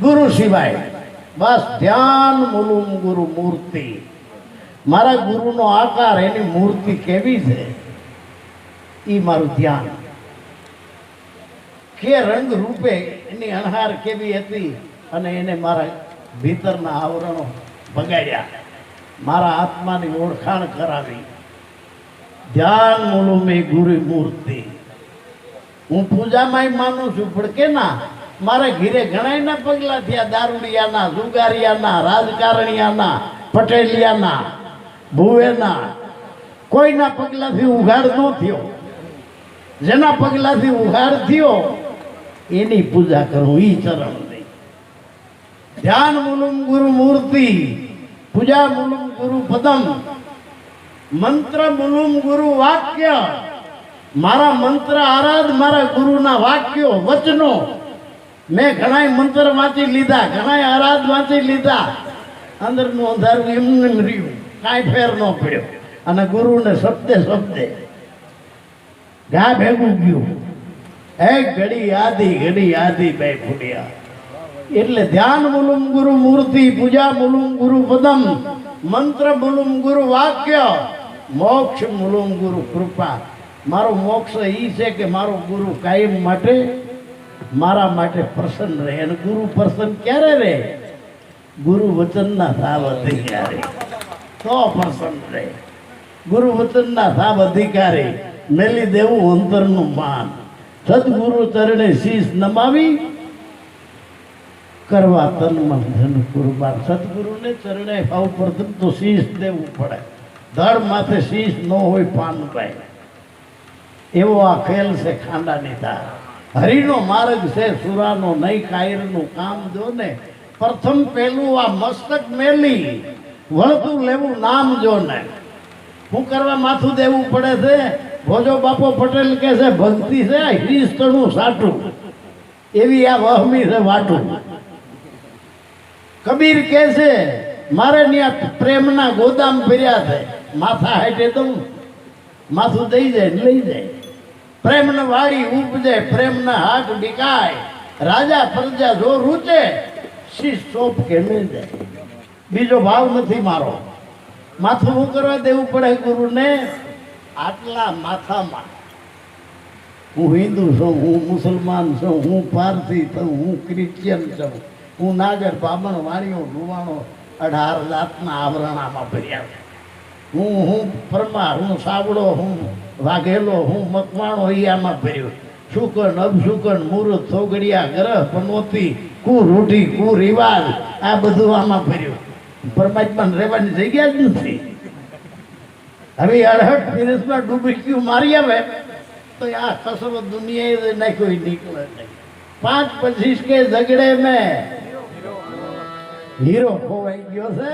ગુરુ સિવાય. બસ ધ્યાન મુલુમ ગુરુ મૂર્તિ. મારા ગુરુનો આકાર એની મૂર્તિ કેવી છે? એ મારું ધ્યાન. કે રંગ રૂપે એની અણહાર કેવી હતી અને એને મારા ભીતરના આવરણો બગાડ્યા મારા આત્માની ઓળખાણ કરાવી. ધ્યાન મુલુમે ગુરુ મૂર્તિ. હું પૂજામાં માનું છું, પણ કે ના મારા ઘીરે ઘણાયના પગલા થયા. દારૂડિયાના, જુગારિયાના, રાજકારણિયાના, પટેલિયાના, ભુવેના. કોઈના પગલાથી ઉઘાડ ન થયો. જેના પગલાથી ઉઘાડ થયો, એની પૂજા કરું ઈ ચરણ નહીં. ધ્યાન મુલુમ ગુરુ મૂર્તિ, પૂજા મુલુમ ગુરુ પદમ. મંત્ર મુલુમ ગુરુ વાક્ય. મારા મંત્ર આરાધ મારા ગુરુના વાક્યો, વચનો. મેં ઘણાય મંત્ર વાંચી લીધા ઘણા આરાધ વાંચી લીધા. અંદરનું અંધારું એમને રહ્યું. કાંઈ ફેર ન પડ્યો. અને ગુરુને શબ્દે શબ્દે ગા ભેગું ગયું. એક ઘડી આધી ઘડી આધી બે ફૂટ્યા એટલે ધ્યાન મુલુમ ગુરુ મૂર્તિ, પૂજા મુલુમ ગુરુ પદમ, મંત્ર મુલુમ ગુરુ વાક્ય, મોક્ષ મુલુમ ગુરુ કૃપા. મારો મોક્ષ એ છે કે મારો ગુરુ કાયમ માટે મારા માટે પ્રસન્ન રહે અને ગુરુ પ્રસન્ન ક્યારે રહે? ગુરુ વચનના સાવ અધિકારી. તો પ્રસન્ન રહે. ગુરુ વચનના સાવ અધિકારી. મેલી દેવું અંતરનું માન. સદગુરુ ચરણે શીશ નમાવી. કરવા તન મન ધન કુરબાન. સદગુરુને ચરણે ભાવ પ્રથમ તો શીશ દેવું પડે. ધડ માથે શીશ ન હોય પાન ભાઈ એવો આ ખેલ છે ખાંડાની ધાર. હરિનો માર્ગ છે, સુરાનો નહીં, કાયરનું કામ જો ને, પ્રથમ પેલું આ મસ્તક મેલી, વળતું લેવું નામ જો ને. શું કરવા માથું દેવું પડે છે? ભોજો બાપો પટેલ કે છે, ભક્તિ છે હિરીસ્તણું સાટું. એવી આ વહમી છે વાટું. કબીર કે છે, મારે ત્યાં પ્રેમના ગોદામ ફર્યા છે. માથા હેઠે દઉં. માથું દઈ જાય લઈ જાય. પ્રેમના વાળી ઉપજે, પ્રેમના હાથ ડીકાય. રાજા પ્રજા જો રૂચે, શી સોપ કે જાય બીજો ભાવ નથી મારો. માથું હું કરવા દેવું પડે ગુરુને? આટલા માથામાં. હું હિન્દુ છું, હું મુસલમાન છું, હું પારસી છું, હું ક્રિશ્ચિયન છું. હું નાગર, બામણ વાણીઓ રૂવાણો અઢાર જાતના આવરણામાં ભર્યા છે. હું હું પરમાર હું સાવડો હું વાઘેલો હું મકવાણો ઈ આમાં ભર્યો શુકન અબશુકન મુહૂર્ત સોગડિયા ગ્રહ પનોતી કુ રૂઢી કુ રિવાજ આ બધું આમાં ભર્યું પરમાત્માને રહેવાની જગ્યા જ નથી હવે અડહટ ફિરસમાં ડૂબકી મારી આવે તો આ કસરો દુનિયાએ નાખ્યો ઈ નીકળે નહીં પાંચ પચીસ કે ઝગડે મેં હીરો ખોવાઈ ગયો છે